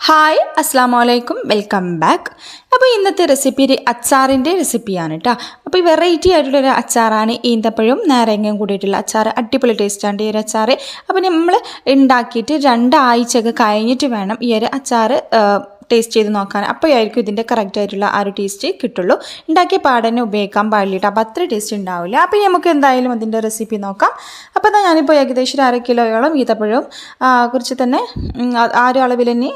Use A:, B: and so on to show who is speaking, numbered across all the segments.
A: Hi അസ്സാം വലൈക്കും welcome back അപ്പോൾ ഇന്നത്തെ റെസിപ്പി ഒരു അച്ചാറിന്റെ റെസിപ്പിയാണ് കേട്ടോ അപ്പോൾ ഈ വെറൈറ്റി ആയിട്ടുള്ളൊരു അച്ചാറാണ് ഈന്തപ്പഴവും നാരങ്ങയും കൂടിയിട്ടുള്ള അച്ചാർ. അടിപൊളി ടേസ്റ്റാണ് ഈ ഒരു അച്ചാർ അപ്പോൾ നമ്മൾ ഉണ്ടാക്കിയിട്ട് രണ്ടാഴ്ചയൊക്കെ കഴിഞ്ഞിട്ട് വേണം ഈ ഒരു അച്ചാർ ടേസ്റ്റ് ചെയ്ത് നോക്കാൻ അപ്പോഴായിരിക്കും ഇതിന്റെ കറക്റ്റ് ആയിട്ടുള്ള ആ ഒരു ടേസ്റ്റ് കിട്ടുള്ളൂ. ഉണ്ടാക്കിയ പാടനെ ഉപയോഗിക്കാൻ പാടില്ല. അപ്പോൾ അത്ര ടേസ്റ്റ് ഉണ്ടാവില്ല. അപ്പോൾ നമുക്ക് എന്തായാലും അതിന്റെ റെസിപ്പി നോക്കാം. അപ്പോൾ എന്നാൽ ഞാനിപ്പോൾ ഏകദേശം ഒരു അര കിലോയോളം ഈത്തപ്പഴവും കുറിച്ച് തന്നെ ആ ഒരു അളവിൽ തന്നെ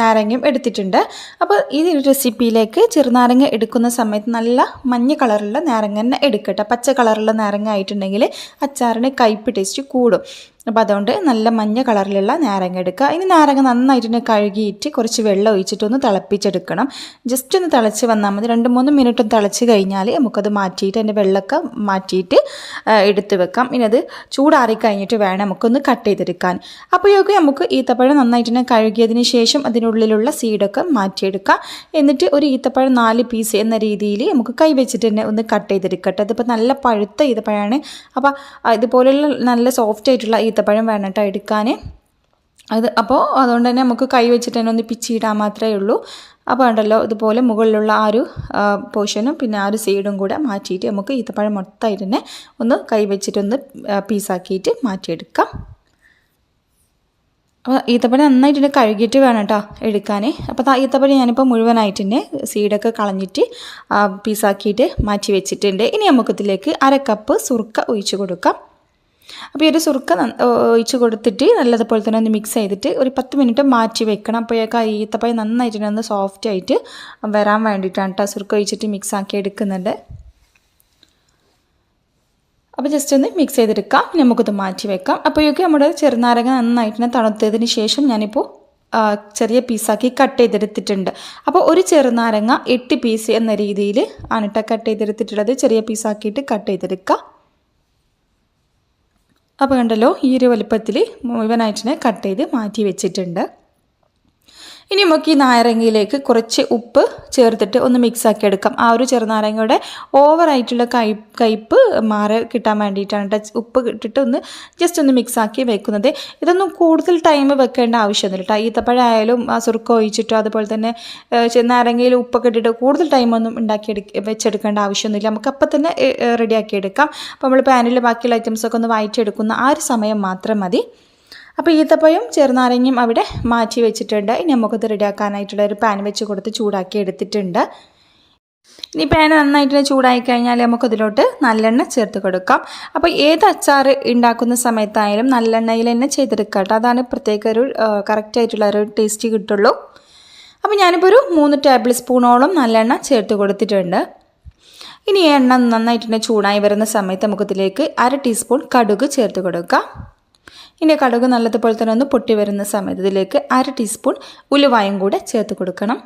A: നാരങ്ങയും എടുത്തിട്ടുണ്ട്. അപ്പോൾ ഈ റെസിപ്പിയിലേക്ക് ചെറുനാരങ്ങ എടുക്കുന്ന സമയത്ത് നല്ല മഞ്ഞ കളറുള്ള നാരങ്ങ തന്നെ എടുക്കട്ടെ. പച്ച കളറുള്ള നാരങ്ങ ആയിട്ടുണ്ടെങ്കിൽ അച്ചാറിന് കയ്പ് ടേസ്റ്റ് കൂടും. അപ്പോൾ അതുകൊണ്ട് നല്ല മഞ്ഞ കളറിലുള്ള നാരങ്ങ എടുക്കുക. ഇനി നാരങ്ങ നന്നായിട്ട് കഴുകിയിട്ട് കുറച്ച് വെള്ളം ഒഴിച്ചിട്ടൊന്ന് തിളപ്പിച്ചെടുക്കണം. ജസ്റ്റ് ഒന്ന് തിളച്ച് വന്നാൽ മതി. രണ്ട് മൂന്ന് മിനിറ്റ് ഒന്ന് തിളച്ച് കഴിഞ്ഞാൽ നമുക്കത് മാറ്റിയിട്ട് അതിന്റെ വെള്ളമൊക്കെ മാറ്റിയിട്ട് എടുത്ത് വെക്കാം. ഇനി അത് ചൂടാറി കഴിഞ്ഞിട്ട് വേണം നമുക്കൊന്ന് കട്ട് ചെയ്തെടുക്കാൻ. അപ്പോഴൊക്കെ നമുക്ക് ഈത്തപ്പഴം നന്നായിട്ട് കഴുകിയതിന് ശേഷം അതിനുള്ളിലുള്ള സീഡൊക്കെ മാറ്റിയെടുക്കാം. എന്നിട്ട് ഒരു ഈത്തപ്പഴം നാല് പീസ് എന്ന രീതിയിൽ നമുക്ക് കൈവച്ചിട്ട് തന്നെ ഒന്ന് കട്ട് ചെയ്തെടുക്കട്ടെ. അതിപ്പോൾ നല്ല പഴുത്ത ഈത്തപ്പഴമാണ്. അപ്പോൾ ഇതുപോലെയുള്ള നല്ല സോഫ്റ്റ് ആയിട്ടുള്ള ഈത്തപ്പഴം വേണം എടുക്കാൻ. അത് അപ്പോൾ അതുകൊണ്ട് തന്നെ നമുക്ക് കൈ വെച്ചിട്ട് തന്നെ ഒന്ന് പിച്ചിയിടാൻ മാത്രമേ ഉള്ളൂ. അപ്പോൾ ഉണ്ടല്ലോ ഇതുപോലെ മുകളിലുള്ള ആ ഒരു പോർഷനും പിന്നെ ആ ഒരു സൈഡും കൂടെ മാറ്റിയിട്ട് നമുക്ക് ഈത്തപ്പഴം മൊത്തമായിട്ട് തന്നെ ഒന്ന് കൈ വെച്ചിട്ടൊന്ന് പീസാക്കിയിട്ട് മാറ്റിയെടുക്കാം. അപ്പോൾ ഈത്തപ്പഴം നന്നായിട്ട് തന്നെ കഴുകിയിട്ട് വേണം കേട്ടോ എടുക്കാൻ. അപ്പോൾ ആ ഈത്തപ്പഴം ഞാനിപ്പോൾ മുഴുവനായിട്ട് തന്നെ സീഡൊക്കെ കളഞ്ഞിട്ട് പീസാക്കിയിട്ട് മാറ്റി വെച്ചിട്ടുണ്ട്. ഇനി നമുക്കിതിലേക്ക് അര കപ്പ് സുറുക്ക ഒഴിച്ച് കൊടുക്കാം. അപ്പോൾ ഈ ഒരു സുറുക്ക ഒഴിച്ച് കൊടുത്തിട്ട് നല്ലതുപോലെ തന്നെ ഒന്ന് മിക്സ് ചെയ്തിട്ട് ഒരു പത്ത് മിനിറ്റ് മാറ്റി വെക്കണം. അപ്പോഴേക്ക് ആ ഈത്തപ്പഴം നന്നായിട്ട് ഒന്ന് സോഫ്റ്റ് ആയിട്ട് വരാൻ വേണ്ടിയിട്ടാണ് കേട്ടോ സുറുക്ക ഒഴിച്ചിട്ട് മിക്സ് ആക്കി എടുക്കുന്നുണ്ട് അപ്പോൾ ജസ്റ്റ് ഒന്ന് മിക്സ് ചെയ്തെടുക്കാം. നമുക്കത് മാറ്റി വെക്കാം. അപ്പോഴേക്ക് നമ്മുടെ ചെറുനാരങ്ങ നന്നായിട്ട് തണുത്തതിന് ശേഷം ഞാനിപ്പോൾ ചെറിയ പീസാക്കി കട്ട് ചെയ്തെടുത്തിട്ടുണ്ട്. അപ്പോൾ ഒരു ചെറുനാരങ്ങ എട്ട് പീസ് എന്ന രീതിയിൽ ആണ് കട്ട് ചെയ്തെടുത്തിട്ടുള്ളത്. ചെറിയ പീസാക്കിയിട്ട് കട്ട് ചെയ്തെടുക്കുക അപ്പോൾ കണ്ടല്ലോ ഈ ഒരു വലുപ്പത്തിൽ മുഴുവനായിട്ട് കട്ട് ചെയ്ത് മാറ്റി വെച്ചിട്ടുണ്ട്. ഇനി നമുക്ക് ഈ നാരങ്ങയിലേക്ക് കുറച്ച് ഉപ്പ് ചേർത്തിട്ട് ഒന്ന് മിക്സ് ആക്കി എടുക്കാം. ആ ഒരു ചെറുനാരങ്ങയുടെ ഓവറായിട്ടുള്ള കൈ കയ്പ്പ് മാറി കിട്ടാൻ വേണ്ടിയിട്ടാണ് ട്ടോ ഉപ്പ് ഇട്ടിട്ട് ഒന്ന് ജസ്റ്റ് ഒന്ന് മിക്സ് ആക്കി വെക്കുന്നത്. ഇതൊന്നും കൂടുതൽ ടൈം വെക്കേണ്ട ആവശ്യമൊന്നുമില്ല കേട്ടോ ഈത്തപ്പഴമായാലും ആ സുറുക്ക ഒഴിച്ചിട്ടോ അതുപോലെ തന്നെ നാരങ്ങയിൽ ഉപ്പൊക്കെ ഇട്ടിട്ട് കൂടുതൽ ടൈമൊന്നും ഉണ്ടാക്കിയെടുക്ക വെച്ചെടുക്കേണ്ട ആവശ്യമൊന്നുമില്ല. നമുക്ക് അപ്പം തന്നെ റെഡിയാക്കി എടുക്കാം. അപ്പോൾ നമ്മൾ പാനിൽ ബാക്കിയുള്ള ഐറ്റംസൊക്കെ ഒന്ന് വായിച്ചെടുക്കുന്ന ആ ഒരു സമയം മാത്രം മതി. അപ്പോൾ ഈത്തപ്പഴം ചെറുനാരങ്ങയും അവിടെ മാറ്റി വെച്ചിട്ടുണ്ട്. ഇനി നമുക്കത് റെഡിയാക്കാനായിട്ടുള്ള ഒരു പാൻ വെച്ച് കൊടുത്ത് ചൂടാക്കി എടുത്തിട്ടുണ്ട്. ഇനി പാൻ നന്നായിട്ട് ചൂടായി കഴിഞ്ഞാൽ നമുക്കതിലോട്ട് നല്ലെണ്ണ ചേർത്ത് കൊടുക്കാം. അപ്പോൾ ഏത് അച്ചാർ ഉണ്ടാക്കുന്ന സമയത്തായാലും നല്ലെണ്ണയിൽ തന്നെ ചെയ്തെടുക്കുക കേട്ടോ. അതാണ് പ്രത്യേക ഒരു കറക്റ്റ് ആയിട്ടുള്ള ഒരു ടേസ്റ്റ് കിട്ടുള്ളൂ. അപ്പോൾ ഞാനിപ്പോൾ ഒരു മൂന്ന് ടേബിൾ സ്പൂണോളം നല്ലെണ്ണ ചേർത്ത് കൊടുത്തിട്ടുണ്ട്. ഇനി എണ്ണ നന്നായിട്ട് ചൂടായി വരുന്ന സമയത്ത് നമുക്കിതിലേക്ക് അര ടീസ്പൂൺ കടുക് ചേർത്ത് കൊടുക്കാം. ഇനി കടുക് നല്ലതുപോലെ തന്നെ ഒന്ന് പൊട്ടി വരുന്ന സമയത്ത് ഇതിലേക്ക് അര ടീസ്പൂൺ ഉലുവായും കൂടെ ചേർത്ത് കൊടുക്കണം.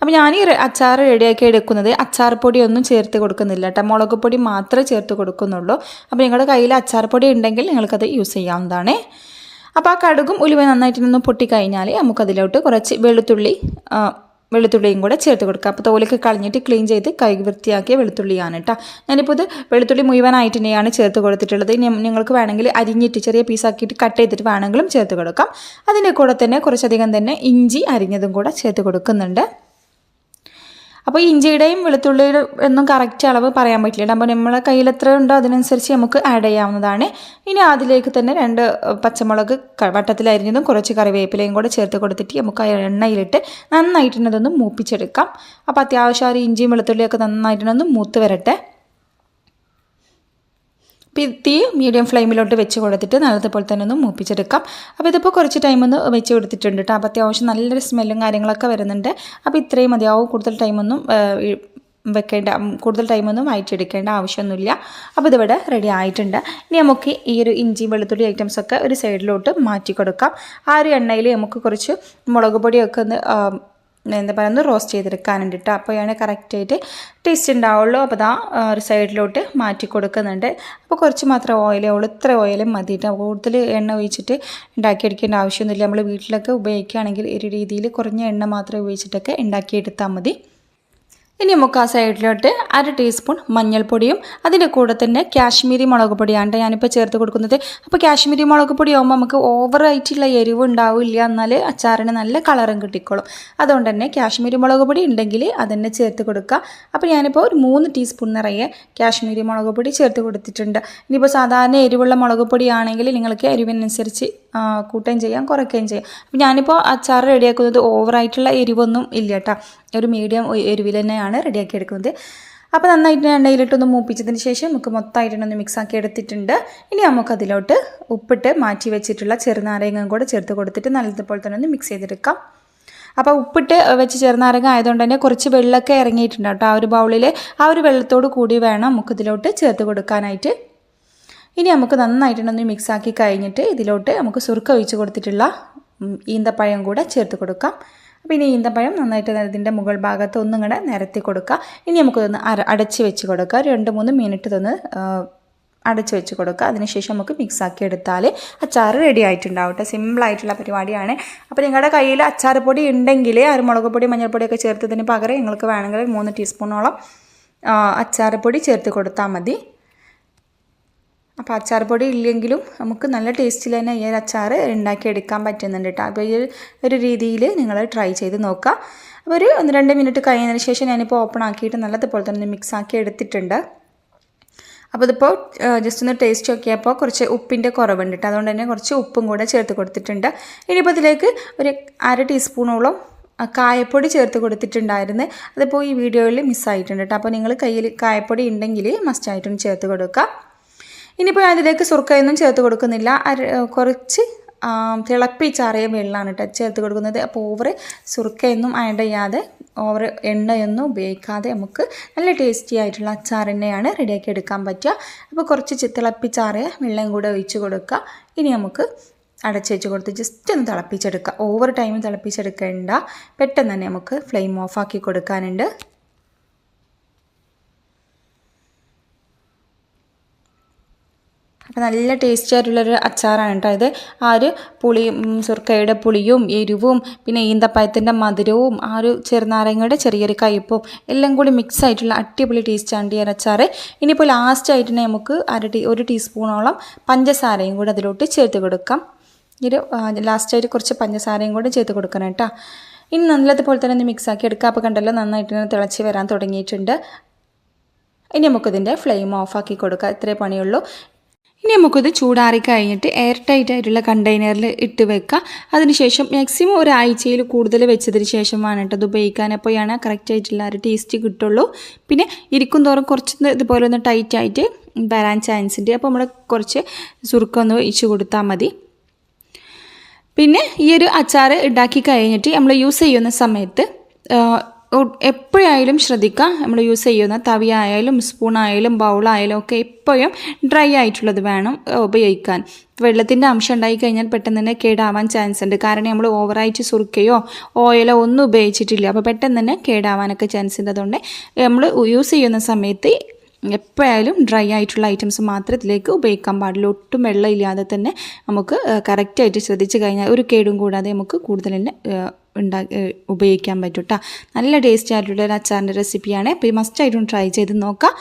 A: അപ്പോൾ ഞാൻ ഈ അച്ചാർ റെഡിയാക്കി എടുക്കുന്നത് അച്ചാർ ഒന്നും ചേർത്ത് കൊടുക്കുന്നില്ല കേട്ടോ. മുളക് പൊടി മാത്രമേ ചേർത്ത് കൊടുക്കുന്നുള്ളൂ. അപ്പോൾ നിങ്ങളുടെ കയ്യിൽ അച്ചാർ പൊടി ഉണ്ടെങ്കിൽ നിങ്ങൾക്കത് യൂസ് ചെയ്യാവുന്നതാണ്. അപ്പോൾ ആ കടുകും ഉലുവ നന്നായിട്ട് നിന്ന് പൊട്ടിക്കഴിഞ്ഞാൽ നമുക്കതിലോട്ട് കുറച്ച് വെളുത്തുള്ളി വെളുത്തുള്ളിയും കൂടെ ചേർത്ത് കൊടുക്കുക. അപ്പോൾ തോലൊക്കെ കളഞ്ഞിട്ട് ക്ലീൻ ചെയ്ത് കൈ വൃത്തിയാക്കിയ വെളുത്തുള്ളിയാണ് കേട്ടോ ഞാനിപ്പോൾ ഇത് വെളുത്തുള്ളി മുഴുവനായിട്ട് തന്നെയാണ് ചേർത്ത് കൊടുത്തിട്ടുള്ളത്. ഇനി നിങ്ങൾക്ക് വേണമെങ്കിൽ അരിഞ്ഞിട്ട് ചെറിയ പീസാക്കിയിട്ട് കട്ട് ചെയ്തിട്ട് വേണമെങ്കിലും ചേർത്ത് കൊടുക്കാം. അതിന്റെ കൂടെ തന്നെ കുറച്ചധികം തന്നെ ഇഞ്ചി അരിഞ്ഞതും കൂടെ ചേർത്ത് കൊടുക്കുന്നുണ്ട്. അപ്പോൾ ഇഞ്ചിയുടെയും വെളുത്തുള്ളിയുടെ ഒന്നും കറക്റ്റ് അളവ് പറയാൻ പറ്റില്ല അപ്പോൾ നമ്മളെ കയ്യിൽ എത്ര ഉണ്ടോ അതിനനുസരിച്ച് നമുക്ക് ആഡ് ചെയ്യാവുന്നതാണ്. ഇനി അതിലേക്ക് തന്നെ രണ്ട് പച്ചമുളക് വട്ടത്തിൽ അരിഞ്ഞതും കുറച്ച് കറിവേപ്പിലയും കൂടെ ചേർത്ത് കൊടുത്തിട്ട് നമുക്ക് ആ എണ്ണയിലിട്ട് നന്നായിട്ട് തന്നെ മൂപ്പിച്ചെടുക്കാം. അപ്പോൾ അത്യാവശ്യം ആ ഒരു ഇഞ്ചിയും വെളുത്തുള്ളിയൊക്കെ നന്നായിട്ട് ഒന്ന് മൂത്ത് വരട്ടെ. അപ്പോൾ തീ മീഡിയം ഫ്ലെയിമിലോട്ട് വെച്ച് കൊടുത്തിട്ട് നല്ലതുപോലെ തന്നെ ഒന്ന് മൂപ്പിച്ചെടുക്കാം. അപ്പോൾ ഇതിപ്പോൾ കുറച്ച് ടൈം ഒന്ന് വെച്ച് കൊടുത്തിട്ടുണ്ട് കേട്ടോ അപ്പോൾ അത്യാവശ്യം നല്ലൊരു സ്മെല്ലും കാര്യങ്ങളൊക്കെ വരുന്നുണ്ട്. അപ്പോൾ ഇത്രയും മതിയാവും കൂടുതൽ ടൈമൊന്നും വെക്കേണ്ട കൂടുതൽ ടൈമൊന്നും വയറ്റിയെടുക്കേണ്ട ആവശ്യമൊന്നുമില്ല. അപ്പോൾ ഇതിവിടെ റെഡി ആയിട്ടുണ്ട്. ഇനി നമുക്ക് ഈ ഒരു ഇഞ്ചി വെളുത്തുള്ളി ഐറ്റംസൊക്കെ ഒരു സൈഡിലോട്ട് മാറ്റി കൊടുക്കാം. ആ ഒരു എണ്ണയിൽ നമുക്ക് കുറച്ച് മുളക് പൊടിയൊക്കെ ഒന്ന് എന്താ പറയുക ഒന്ന് റോസ്റ്റ് വേണ്ടിയിട്ട്. കേട്ടോ അപ്പോഴാണ് കറക്റ്റായിട്ട് ടേസ്റ്റ് ഉണ്ടാവുള്ളൂ. അപ്പോൾ ദാ ഒരു സൈഡിലോട്ട് മാറ്റി കൊടുക്കുന്നുണ്ട്. അപ്പോൾ കുറച്ച് മാത്രം ഓയിലേ ഉള്ളൂ ഇത്ര ഓയിലും മതി കൂടുതൽ എണ്ണ ഒഴിച്ചിട്ട് ഉണ്ടാക്കിയെടുക്കേണ്ട ആവശ്യമൊന്നുമില്ല. നമ്മൾ വീട്ടിലൊക്കെ ഉപയോഗിക്കുകയാണെങ്കിൽ ഒരു രീതിയിൽ കുറഞ്ഞ എണ്ണ മാത്രം ഉപയോഗിച്ചിട്ടൊക്കെ ഉണ്ടാക്കിയെടുത്താൽ മതി. ഇനി നമുക്ക് ആ സൈഡിലോട്ട് അര ടീസ്പൂൺ മഞ്ഞൾപ്പൊടിയും അതിന്റെ കൂടെ തന്നെ കാശ്മീരി മുളക് പൊടിയാണ് ഞാനിപ്പോൾ ചേർത്ത് കൊടുക്കുന്നത്. അപ്പോൾ കാശ്മീരി മുളക് പൊടി ആകുമ്പോൾ നമുക്ക് ഓവറായിട്ടുള്ള എരിവ് ഉണ്ടാവില്ല എന്നാൽ അച്ചാറിന് നല്ല കളറും കിട്ടിക്കോളും. അതുകൊണ്ട് തന്നെ കാശ്മീരി മുളക് പൊടി ഉണ്ടെങ്കിൽ അതന്നെ ചേർത്ത് കൊടുക്കുക. അപ്പോൾ ഞാനിപ്പോൾ ഒരു മൂന്ന് ടീസ്പൂൺ നിറയെ കാശ്മീരി മുളക് പൊടി ചേർത്ത് കൊടുത്തിട്ടുണ്ട്. ഇനിയിപ്പോൾ സാധാരണ എരിവുള്ള മുളക് പൊടിയാണെങ്കിൽ നിങ്ങൾക്ക് എരിവിനനുസരിച്ച് കൂട്ടുകയും ചെയ്യാം കുറയ്ക്കുകയും ചെയ്യാം. അപ്പോൾ ഞാനിപ്പോൾ അച്ചാർ റെഡിയാക്കുന്നത് ഓവറായിട്ടുള്ള എരിവൊന്നും ഇല്ല കേട്ടോ ഒരു മീഡിയം എരിവിൽ തന്നെയാണ് റെഡിയാക്കി എടുക്കുന്നത്. അപ്പോൾ നന്നായിട്ട് എണ്ണയിലിട്ടൊന്ന് മൂപ്പിച്ചതിന് ശേഷം നമുക്ക് മൊത്തമായിട്ടൊന്ന് മിക്സാക്കി എടുത്തിട്ടുണ്ട്. ഇനി നമുക്ക് അതിലോട്ട് ഉപ്പിട്ട് മാറ്റി വെച്ചിട്ടുള്ള ചെറുനാരങ്ങയും കൂടെ ചേർത്ത് കൊടുത്തിട്ട് നല്ലതുപോലെ തന്നെ ഒന്ന് മിക്സ് ചെയ്തെടുക്കാം. അപ്പോൾ ഉപ്പിട്ട് വെച്ച് ചെറുനാരങ്ങ ആയതുകൊണ്ട് തന്നെ കുറച്ച് വെള്ളമൊക്കെ ഇറങ്ങിയിട്ടുണ്ട് കേട്ടോ ആ ഒരു ബൗളിൽ ആ ഒരു വെള്ളത്തോട് കൂടി വേണം നമുക്കിതിലോട്ട് ചേർത്ത് കൊടുക്കാനായിട്ട്. ഇനി നമുക്ക് നന്നായിട്ടൊന്ന് മിക്സ് ആക്കി കഴിഞ്ഞിട്ട് ഇതിലോട്ട് നമുക്ക് സുർക്ക ഒഴിച്ച് കൊടുത്തിട്ടുള്ള ഈന്തപ്പഴം കൂടെ ചേർത്ത് കൊടുക്കാം. അപ്പോൾ ഇനി ഈന്തപ്പഴം നന്നായിട്ട് ഇതിന്റെ മുകൾ ഭാഗത്ത് ഒന്നും കൂടെ നിരത്തി കൊടുക്കുക ഇനി നമുക്കൊന്ന് അര അടച്ച് വെച്ച് കൊടുക്കുക രണ്ട് മൂന്ന് മിനിറ്റ് ഇതൊന്ന് അടച്ച് വെച്ച് കൊടുക്കുക അതിനുശേഷം നമുക്ക് മിക്സ് ആക്കി എടുത്താൽ അച്ചാർ റെഡി ആയിട്ടുണ്ടാവും കേട്ടോ സിമ്പിളായിട്ടുള്ള പരിപാടിയാണ്. അപ്പോൾ നിങ്ങളുടെ കയ്യിൽ അച്ചാർ പൊടി ഉണ്ടെങ്കിൽ അരമുളക് പൊടി മഞ്ഞൾപ്പൊടിയൊക്കെ ചേർത്തതിന് പകരം നിങ്ങൾക്ക് വേണമെങ്കിൽ മൂന്ന് ടീസ്പൂണോളം അച്ചാർ പൊടി ചേർത്ത് കൊടുത്താൽ മതി. അപ്പോൾ അച്ചാർ പൊടി ഇല്ലെങ്കിലും നമുക്ക് നല്ല ടേസ്റ്റിൽ തന്നെ ഈ ഒരു അച്ചാർ ഉണ്ടാക്കിയെടുക്കാൻ പറ്റുന്നുണ്ട് കേട്ടോ അപ്പോൾ ഈ ഒരു- രീതിയിൽ നിങ്ങൾ ട്രൈ ചെയ്ത് നോക്കുക അപ്പോൾ ഒരു ഒന്ന് രണ്ട് മിനിറ്റ് കഴിഞ്ഞതിന് ശേഷം ഞാനിപ്പോൾ ഓപ്പൺ ആക്കിയിട്ട് നല്ലതുപോലെ തന്നെ മിക്സ് ആക്കി എടുത്തിട്ടുണ്ട്. അപ്പോൾ ഇതിപ്പോൾ ജസ്റ്റ് ഒന്ന് ടേസ്റ്റ് നോക്കിയപ്പോൾ കുറച്ച് ഉപ്പിന്റെ കുറവുണ്ട് കേട്ടോ അതുകൊണ്ട് തന്നെ കുറച്ച് ഉപ്പും കൂടെ ചേർത്ത് കൊടുത്തിട്ടുണ്ട്. ഇനിയിപ്പോൾ ഇതിലേക്ക് ഒരു അര ടീസ്പൂണോളം കായപ്പൊടി ചേർത്ത് കൊടുത്തിട്ടുണ്ടായിരുന്നു. അതിപ്പോൾ ഈ വീഡിയോയിൽ മിസ്സായിട്ടുണ്ട് കേട്ടോ അപ്പോൾ നിങ്ങൾ കയ്യിൽ കായപ്പൊടി ഉണ്ടെങ്കിൽ മസ്റ്റായിട്ടും ചേർത്ത് കൊടുക്കുക ഇനിയിപ്പോൾ അതിലേക്ക് സുർക്കയൊന്നും ചേർത്ത് കൊടുക്കുന്നില്ല. കുറച്ച് തിളപ്പിച്ചാറിയ വെള്ളമാണ് കേട്ടോ ചേർത്ത് കൊടുക്കുന്നത്. അപ്പോൾ ഓവർ സുർക്കയൊന്നും ആഡ് ചെയ്യാതെ ഓവർ എണ്ണയൊന്നും ഉപയോഗിക്കാതെ നമുക്ക് നല്ല ടേസ്റ്റി ആയിട്ടുള്ള അച്ചാർ എണ്ണയാണ് റെഡിയാക്കി എടുക്കാൻ പറ്റുക. അപ്പോൾ കുറച്ച് തിളപ്പിച്ചാറിയ വെള്ളം കൂടെ ഒഴിച്ച് കൊടുക്കുക. ഇനി നമുക്ക് അടച്ചു വെച്ച് കൊടുത്ത് ജസ്റ്റ് ഒന്ന് തിളപ്പിച്ചെടുക്കുക. ഓവർ ടൈം തിളപ്പിച്ചെടുക്കേണ്ട. പെട്ടെന്ന് തന്നെ നമുക്ക് ഫ്ലെയിം ഓഫാക്കി കൊടുക്കാനുണ്ട്. അപ്പോൾ നല്ല ടേസ്റ്റി ആയിട്ടുള്ളൊരു അച്ചാറാണ് കേട്ടോ ഇത്. ആ ഒരു പുളിയും സുർക്കയുടെ പുളിയും എരിവും പിന്നെ ഈന്തപ്പഴത്തിന്റെ മധുരവും ആ ഒരു ചെറുനാരങ്ങയുടെ ചെറിയൊരു കയ്പ്പും എല്ലാം കൂടി മിക്സ് ആയിട്ടുള്ള അടിപൊളി ടേസ്റ്റാണ് ഈ ഒരു അച്ചാർ ഇനിയിപ്പോൾ ലാസ്റ്റ് ആയിട്ട് നമുക്ക് അര ടീ ഒരു ടീസ്പൂണോളം പഞ്ചസാരയും കൂടി അതിലോട്ട് ചേർത്ത് കൊടുക്കാം. ഈ ഒരു ലാസ്റ്റായിട്ട് കുറച്ച് പഞ്ചസാരയും കൂടി ചേർത്ത് കൊടുക്കണം കേട്ടോ. ഇനി നല്ലതുപോലെ തന്നെ ഒന്ന് മിക്സ് ആക്കി എടുക്കുക അപ്പോൾ കണ്ടല്ലോ നന്നായിട്ട് തിളച്ച് വരാൻ തുടങ്ങിയിട്ടുണ്ട്. ഇനി നമുക്കിതിന്റെ ഫ്ലെയിം ഓഫാക്കി കൊടുക്കുക ഇത്രേ പണിയുള്ളൂ. ഇനി നമുക്കിത് ചൂടാറി കഴിഞ്ഞിട്ട് എയർ ടൈറ്റ് ആയിട്ടുള്ള കണ്ടെയ്നറിൽ ഇട്ട് വെക്കുക അതിനുശേഷം മാക്സിമം ഒരാഴ്ചയിൽ കൂടുതൽ വെച്ചതിന് ശേഷമാണ് കേട്ടോ അത് ഉപയോഗിക്കാൻ. അപ്പോഴാണ് കറക്റ്റ് ആയിട്ടുള്ള ഒരു ടേസ്റ്റ് കിട്ടുള്ളൂ. പിന്നെ ഇരിക്കും തോറും കുറച്ച് ഇതുപോലെ ഒന്ന് ടൈറ്റ് ആയിട്ട് വരാൻ ചാൻസ് ഉണ്ട്. അപ്പോൾ നമ്മൾ കുറച്ച് ചുരുക്കം ഒന്ന് ഒഴിച്ച് കൊടുത്താൽ മതി. പിന്നെ ഈ ഒരു അച്ചാർ ഉണ്ടാക്കി കഴിഞ്ഞിട്ട് നമ്മൾ യൂസ് ചെയ്യുന്ന സമയത്ത് എപ്പോഴായാലും ശ്രദ്ധിക്കുക നമ്മൾ യൂസ് ചെയ്യുന്ന തവിയായാലും സ്പൂണായാലും ബൗളായാലും ഒക്കെ എപ്പോഴും ഡ്രൈ ആയിട്ടുള്ളത് വേണം ഉപയോഗിക്കാൻ. വെള്ളത്തിന്റെ അംശം ഉണ്ടായി കഴിഞ്ഞാൽ പെട്ടെന്ന് തന്നെ കേടാവാൻ ചാൻസ് ഉണ്ട്. കാരണം നമ്മൾ ഓവറായിട്ട് സുറുക്കയോ ഓയിലോ ഒന്നും ഉപയോഗിച്ചിട്ടില്ല. അപ്പോൾ പെട്ടെന്ന് തന്നെ കേടാവാനൊക്കെ ചാൻസ് ഉണ്ട്. അതുകൊണ്ട് നമ്മൾ യൂസ് ചെയ്യുന്ന സമയത്ത് എപ്പോഴായാലും ഡ്രൈ ആയിട്ടുള്ള ഐറ്റംസ് മാത്രമേ ഇതിലേക്ക് ഉപയോഗിക്കാൻ പാടില്ല. ഒട്ടും വെള്ളമില്ലാതെ തന്നെ നമുക്ക് കറക്റ്റായിട്ട് ശ്രദ്ധിച്ചു കഴിഞ്ഞാൽ ഒരു കേടും കൂടാതെ നമുക്ക് കൂടുതൽ തന്നെ ഉണ്ടാ ഉപയോഗിക്കാൻ പറ്റും കേട്ടോ നല്ല ടേസ്റ്റി ആയിട്ടുള്ള ഒരു അച്ചാറിന്റെ റെസിപ്പിയാണ് അപ്പോൾ മസ്റ്റായിട്ടും ട്രൈ ചെയ്ത് നോക്കാം.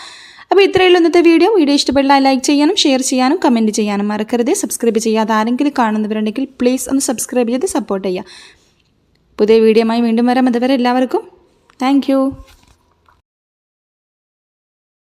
A: അപ്പോൾ ഇത്രയുള്ള ഇന്നത്തെ വീഡിയോ വീഡിയോ ഇഷ്ടപ്പെട്ടാൽ ലൈക്ക് ചെയ്യാനും ഷെയർ ചെയ്യാനും കമന്റ് ചെയ്യാനും മറക്കരുത്. സബ്സ്ക്രൈബ് ചെയ്യാതെ ആരെങ്കിലും കാണുന്നവരുണ്ടെങ്കിൽ പ്ലീസ് ഒന്ന് സബ്സ്ക്രൈബ് ചെയ്ത് സപ്പോർട്ട് ചെയ്യുക. പുതിയ വീഡിയോയുമായി വീണ്ടും വരാം. അതുവരെ എല്ലാവർക്കും താങ്ക്